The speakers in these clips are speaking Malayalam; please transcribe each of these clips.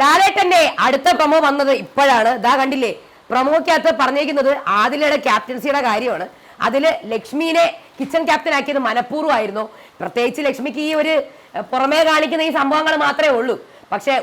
ലാലേട്ടന്റെ അടുത്ത പ്രമോ വന്നത് ഇപ്പോഴാണ്. ഇതാ കണ്ടില്ലേ പ്രമോക്കകത്ത് പറഞ്ഞിരിക്കുന്നത് ആദിലയുടെ ക്യാപ്റ്റൻസിയുടെ കാര്യമാണ്. അതിൽ ലക്ഷ്മിനെ കിച്ചൺ ക്യാപ്റ്റൻ ആക്കിയത് മനഃപൂർവമായിരുന്നു. പ്രത്യേകിച്ച് ലക്ഷ്മിക്ക് ഈ ഒരു പുറമേ കാണിക്കുന്ന ഈ സംഭവങ്ങൾ മാത്രമേ ഉള്ളൂ. പക്ഷെ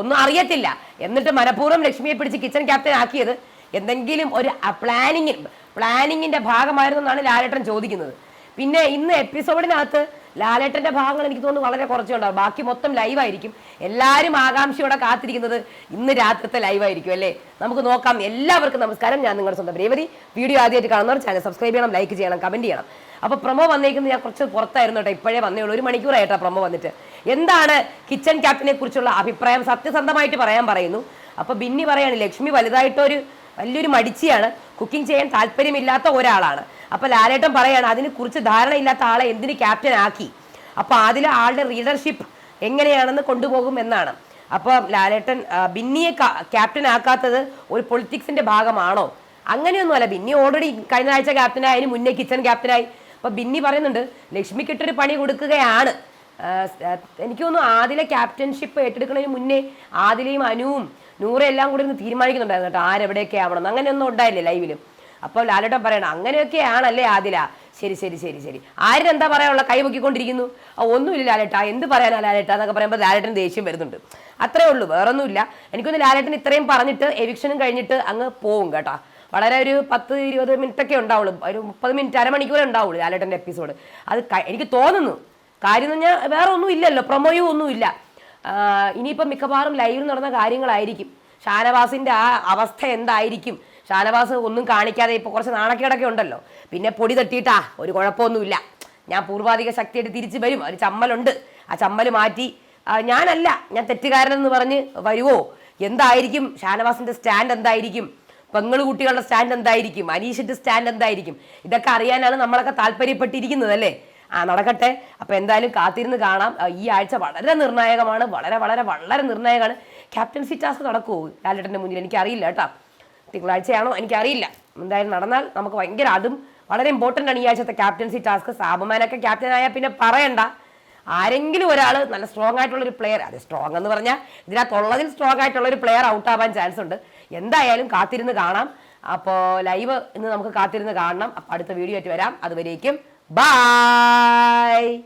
ഒന്നും അറിയത്തില്ല. എന്നിട്ട് മനഃപൂർവം ലക്ഷ്മിയെ പിടിച്ച് കിച്ചൺ ക്യാപ്റ്റൻ ആക്കിയത് എന്തെങ്കിലും ഒരു പ്ലാനിങ് പ്ലാനിങ്ങിന്റെ ഭാഗമായിരുന്നു എന്നാണ് ലാലേട്ടൻ ചോദിക്കുന്നത്. പിന്നെ ഇന്ന് എപ്പിസോഡിനകത്ത് ലാലേട്ടന്റെ ഭാഗങ്ങൾ എനിക്ക് തോന്നുന്നു വളരെ കുറച്ചുണ്ടാവും. ബാക്കി മൊത്തം ലൈവായിരിക്കും എല്ലാവരും ആകാംക്ഷയോടെ കാത്തിരിക്കുന്നത് ഇന്ന് രാത്രിത്തെ ലൈവായിരിക്കും അല്ലേ? നമുക്ക് നോക്കാം. എല്ലാവർക്കും നമസ്കാരം. ഞാൻ നിങ്ങളുടെ സ്വന്തം രേവതി. വീഡിയോ ആദ്യമായിട്ട് കാണുന്നവർ ചാനൽ സബ്സ്ക്രൈബ് ചെയ്യണം ലൈക്ക് ചെയ്യണം കമന്റ് ചെയ്യണം. അപ്പോൾ പ്രൊമോ വന്നേക്കുന്നത് ഞാൻ കുറച്ച് പുറത്തായിരുന്നു കേട്ടോ. ഇപ്പോഴേ വന്നേ ഉള്ളൂ. ഒരു മണിക്കൂറായിട്ടാ പ്രൊമോ വന്നിട്ട്. എന്താണ് കിച്ചൺ ക്യാപ്റ്റനെ കുറിച്ചുള്ള അഭിപ്രായം? സത്യസന്ധമായിട്ട് പറയാൻ പറയുന്നു. അപ്പോൾ ബിന്നി പറയാണ് ലക്ഷ്മി വലുതായിട്ടൊരു വലിയൊരു മടിച്ചിയാണ്. കുക്കിംഗ് ചെയ്യാൻ താല്പര്യമില്ലാത്ത ഒരാളാണ്. അപ്പൊ ലാലേട്ടൻ പറയാണ് അതിനെക്കുറിച്ച് ധാരണയില്ലാത്ത ആളെ എന്തിന് ക്യാപ്റ്റൻ ആക്കി? അപ്പൊ അതിൽ ആളുടെ റീഡർഷിപ്പ് എങ്ങനെയാണെന്ന് കൊണ്ടുപോകും എന്നാണ്. അപ്പൊ ലാലേട്ടൻ ബിന്നിയെ ക്യാപ്റ്റൻ ആക്കാത്തത് ഒരു പൊളിറ്റിക്സിന്റെ ഭാഗമാണോ? അങ്ങനെയൊന്നുമല്ല ബിന്നി ഓൾറെഡി കഴിഞ്ഞ ആഴ്ച ക്യാപ്റ്റനായി അതിന് മുന്നേ കിച്ചൺ ക്യാപ്റ്റനായി അപ്പൊ ബിന്നി പറയുന്നുണ്ട് ലക്ഷ്മിക്കിട്ടൊരു പണി കൊടുക്കുകയാണ്. എനിക്ക് തോന്നുന്നു ആദിലെ ക്യാപ്റ്റൻഷിപ്പ് ഏറ്റെടുക്കുന്നതിന് മുന്നേ ആദിലയും അനുവും നൂറും എല്ലാം കൂടി ഒന്ന് തീരുമാനിക്കുന്നുണ്ടായിരുന്നു കേട്ടോ. ആരെവിടെയൊക്കെ ആവണം അങ്ങനെയൊന്നും ഉണ്ടായില്ലേ ലൈവിലും? അപ്പോൾ ലാലേട്ടൻ പറയണം അങ്ങനെയൊക്കെയാണല്ലേ ആദില? ശരി ശരി ശരി ശരി. ആരും എന്താ പറയാനുള്ള കൈ പൊക്കിക്കൊണ്ടിരിക്കുന്നു? ഒന്നുമില്ല ലാലേട്ടാ. എന്ത് പറയാനാ ലാലേട്ടാ എന്നൊക്കെ പറയുമ്പോൾ ലാലേട്ടൻ ദേഷ്യം വരുന്നുണ്ട്. അത്രേ ഉള്ളൂ വേറൊന്നുമില്ല. എനിക്കൊന്ന് ലാലേട്ടൻ ഇത്രയും പറഞ്ഞിട്ട് എവിക്ഷനും കഴിഞ്ഞിട്ട് അങ്ങ് പോവും കേട്ടോ. വളരെ ഒരു പത്ത് ഇരുപത് മിനിറ്റ് ഒക്കെ ഉണ്ടാവുള്ളൂ. ഒരു മുപ്പത് മിനിറ്റ് അരമണിക്കൂറേ ഉണ്ടാവുള്ളൂ ലാലേട്ടന്റെ എപ്പിസോഡ് അത് എനിക്ക് തോന്നുന്നു. കാര്യം എന്ന് പറഞ്ഞാൽ വേറെ ഒന്നും ഇല്ലല്ലോ പ്രൊമോയോ ഒന്നുമില്ല. ഇനിയിപ്പം മിക്കവാറും ലൈവിൽ നടന്ന കാര്യങ്ങളായിരിക്കും. ഷാനവാസിന്റെ ആ അവസ്ഥ എന്തായിരിക്കും? ഷാനവാസ് ഒന്നും കാണിക്കാതെ ഇപ്പോൾ കുറച്ച് നാണക്കേടൊക്കെ ഉണ്ടല്ലോ. പിന്നെ പൊടി തട്ടിയിട്ടാ ഒരു കുഴപ്പമൊന്നുമില്ല. ഞാൻ പൂർവാധിക ശക്തിയായിട്ട് തിരിച്ചു വരും. ഒരു ചമ്മലുണ്ട്. ആ ചമ്മൽ മാറ്റി ഞാനല്ല ഞാൻ തെറ്റുകാരനെന്ന് പറഞ്ഞ് വരുവോ? എന്തായിരിക്കും? ഷാനവാസിന്റെ സ്റ്റാൻഡ് എന്തായിരിക്കും? പെങ്ങൾ കുട്ടികളുടെ സ്റ്റാൻഡ് എന്തായിരിക്കും? അനീഷിന്റെ സ്റ്റാൻഡ് എന്തായിരിക്കും? ഇതൊക്കെ അറിയാനാണ് നമ്മളൊക്കെ താല്പര്യപ്പെട്ടിരിക്കുന്നത് അല്ലേ ആ നടക്കട്ടെ. അപ്പൊ എന്തായാലും കാത്തിരുന്ന് കാണാം. ഈ ആഴ്ച വളരെ നിർണായകമാണ്. വളരെ വളരെ വളരെ നിർണായകമാണ്. ക്യാപ്റ്റൻസി ടാസ്ക് നടക്കുമോ ലാലേട്ടന്റെ മുന്നിൽ എനിക്കറിയില്ല കേട്ടോ. തിങ്കളാഴ്ചയാണോ? എനിക്കറിയില്ല. എന്തായാലും നടന്നാൽ നമുക്ക് ഭയങ്കര അതും വളരെ ഇമ്പോർട്ടന്റ് ആണ് ഈ ആഴ്ചത്തെ ക്യാപ്റ്റൻസി ടാസ്ക് സാബുമാനൊക്കെ ക്യാപ്റ്റൻ ആയാൽ പിന്നെ പറയണ്ട. ആരെങ്കിലും ഒരാൾ നല്ല സ്ട്രോങ് ആയിട്ടുള്ള ഒരു പ്ലെയർ അത് സ്ട്രോങ് എന്ന് പറഞ്ഞാൽ ഇതിനകത്തുള്ളതിൽ സ്ട്രോങ് ആയിട്ടുള്ള ഒരു പ്ലെയർ ഔട്ട് ആവാൻ ചാൻസ് ഉണ്ട്. എന്തായാലും കാത്തിരുന്ന് കാണാം. അപ്പോൾ ലൈവ് ഇന്ന് നമുക്ക് കാത്തിരുന്ന് കാണണം. അപ്പോൾ അടുത്ത വീഡിയോ ആയിട്ട് വരാം. അതുവരേക്കും Bye!